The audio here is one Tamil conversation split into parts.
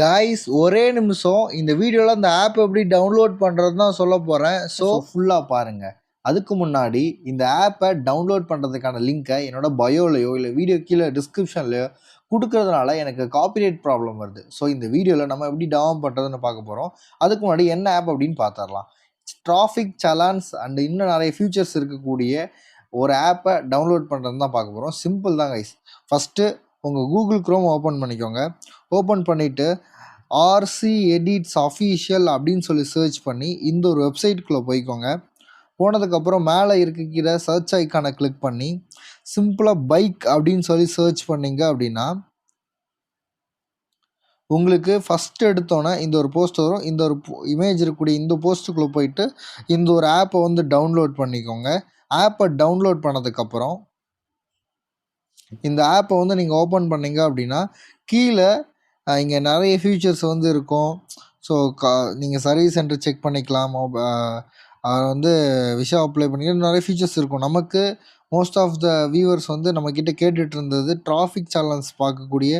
காய்ஸ் ஒரே நிமிஷம். இந்த வீடியோவில் அந்த ஆப் எப்படி டவுன்லோட் பண்ணுறது தான் சொல்ல போகிறேன் ஸோ ஃபுல்லாக பாருங்கள் அதுக்கு முன்னாடி இந்த ஆப்பை டவுன்லோட் பண்ணுறதுக்கான லிங்க்கை என்னோட பயோலையோ இல்லை வீடியோ கீழே டிஸ்கிரிப்ஷன்லையோ கொடுக்கறதுனால எனக்கு காப்பிரைட் ப்ராப்ளம் வருது. ஸோ இந்த வீடியோவில் நம்ம எப்படி டவுன் பண்ணுறதுன்னு பார்க்க போகிறோம் அதுக்கு முன்னாடி என்ன ஆப் அப்படின்னு பார்த்துடலாம் டிராஃபிக் சலான்ஸ் அண்ட் இன்னும் நிறைய ஃபியூச்சர்ஸ் இருக்கக்கூடிய ஒரு ஆப்பை டவுன்லோட் பண்ணுறது தான் பார்க்க போகிறோம் சிம்பிள் தான் கைஸ் ஃபஸ்ட்டு உங்கள் கூகுள் க்ரோம் ஓப்பன் பண்ணிக்கோங்க. ஓப்பன் பண்ணிவிட்டு ஆர்சி எடிட்ஸ் அஃபீஷியல் அப்படின்னு சொல்லி சர்ச் பண்ணி இந்த ஒரு வெப்சைட்டுக்குள்ளே போய்க்கோங்க. போனதுக்கப்புறம் மேலே இருக்கிற சர்ச் ஐக்கானை கிளிக் பண்ணி சிம்பிளாக பைக் அப்படின்னு சொல்லி சர்ச் பண்ணீங்க அப்படின்னா உங்களுக்கு ஃபஸ்ட் எடுத்தோன்னே இந்த ஒரு போஸ்ட் வரும். இந்த ஒரு இமேஜ் இருக்கக்கூடிய இந்த போஸ்ட்டுக்குள்ளே போயிட்டு இந்த ஒரு ஆப்பை வந்து டவுன்லோட் பண்ணிக்கோங்க. ஆப்பை டவுன்லோட் பண்ணதுக்கப்புறம் இந்த ஆப்பை வந்து நீங்கள் ஓப்பன் பண்ணீங்க அப்படின்னா கீழே இங்கே நிறைய ஃபியூச்சர்ஸ் வந்து இருக்கும். ஸோ கா நீங்கள் சர்வீஸ் சென்டர் செக் பண்ணிக்கலாம். மொப வந்து விஷா அப்ளை பண்ணிக்கலாம். நிறைய ஃபீச்சர்ஸ் இருக்கும். நமக்கு மோஸ்ட் ஆஃப் த வியூவர்ஸ் வந்து நம்மக்கிட்ட கேட்டுட்டு இருந்தது டிராஃபிக் சேலன்ஸ் பார்க்கக்கூடிய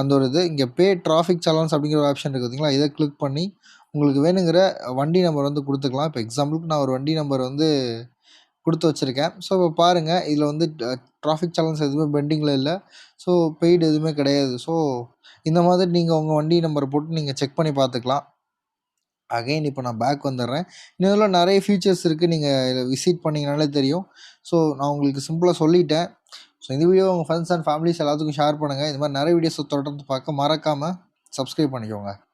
அந்த ஒரு இது. இங்கே பே டிராஃபிக் சேலன்ஸ் அப்படிங்கிற ஒரு ஆப்ஷன் இருக்குது பார்த்தீங்களா? இதை கிளிக் பண்ணி உங்களுக்கு வேணுங்கிற வண்டி நம்பர் வந்து கொடுத்துக்கலாம். இப்போ எக்ஸாம்பிளுக்கு நான் ஒரு வண்டி நம்பர் வந்து கொடுத்து வச்சுருக்கேன். ஸோ இப்போ பாருங்கள் இதில் வந்து டிராஃபிக் சேலன்ஸ் எதுவுமே பெண்டிங்கில் இல்லை. ஸோ பெய்டு எதுவுமே கிடையாது. ஸோ இந்த மாதிரி நீங்கள் உங்கள் வண்டி நம்பரை போட்டு நீங்கள் செக் பண்ணி பார்த்துக்கலாம் அகைன் இப்போ நான் பேக் வந்துடுறேன். இன்னும் இதில் நிறைய ஃபீச்சர்ஸ் இருக்குது நீங்கள் விசிட் பண்ணிங்கனாலே தெரியும். ஸோ நான் உங்களுக்கு சிம்பிளாக சொல்லிட்டேன். ஸோ இந்த வீடியோ உங்கள் ஃப்ரெண்ட்ஸ் அண்ட் ஃபேமிலிஸ் எல்லாத்துக்கும் ஷேர் பண்ணுங்கள் இது மாதிரி நிறைய வீடியோஸ் தொடர்ந்து பார்க்க மறக்காமல் சப்ஸ்கிரைப் பண்ணிக்கோங்க.